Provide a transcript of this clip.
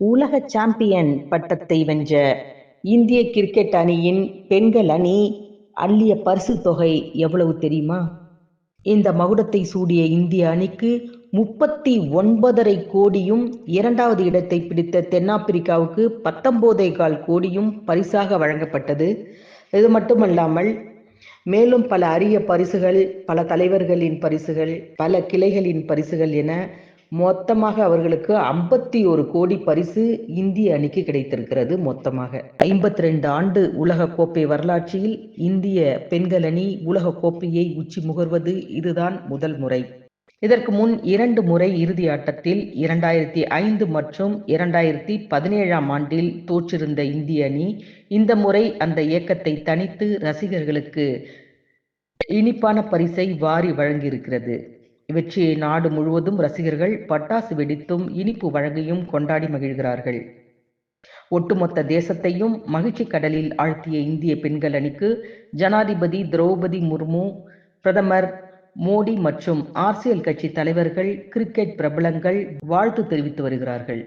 உலக சாம்பியன் பட்டத்தை வென்ற இந்திய கிரிக்கெட் அணியின் பெண்கள் அணி அள்ளிய பரிசு தொகை எவ்வளவு தெரியுமா? இந்த மகுடத்தை சூடிய இந்திய அணிக்கு முப்பத்தி ஒன்பதரை கோடியும் இரண்டாவது இடத்தை பிடித்த தென்னாப்பிரிக்காவுக்கு பத்தொன்பதே கால் கோடியும் பரிசாக வழங்கப்பட்டது. இது மட்டுமல்லாமல் மேலும் பல அரிய பரிசுகள் பல தலைவர்களின் பரிசுகள் பல கிளைகளின் பரிசுகள் என மொத்தமாக அவர்களுக்கு ஐம்பத்தி ஒரு கோடி பரிசு இந்திய அணிக்கு கிடைத்திருக்கிறது மொத்தமாக. ஐம்பத்தி ரெண்டு ஆண்டு உலக கோப்பை வரலாற்றில் இந்திய பெண்கள் அணி உலக கோப்பையை உச்சி முகர்வது இதுதான் முதல் முறை. இதற்கு முன் இரண்டு முறை இறுதி ஆட்டத்தில் இரண்டாயிரத்தி ஐந்து மற்றும் இரண்டாயிரத்தி பதினேழாம் ஆண்டில் தோற்றிருந்த இந்திய அணி இந்த முறை அந்த இயக்கத்தை தனித்து ரசிகர்களுக்கு இனிப்பான பரிசை வாரி வழங்கியிருக்கிறது. இவற்றை நாடு முழுவதும் ரசிகர்கள் பட்டாசு வெடித்தும் இனிப்பு வழங்கியும் கொண்டாடி மகிழ்கிறார்கள். ஒட்டுமொத்த தேசத்தையும் மகிழ்ச்சி கடலில் ஆழ்த்திய இந்திய பெண்கள் அணிக்கு ஜனாதிபதி திரௌபதி முர்மு பிரதமர் மோடி மற்றும் அரசியல் கட்சி தலைவர்கள் கிரிக்கெட் பிரபலங்கள் வாழ்த்து தெரிவித்து வருகிறார்கள்.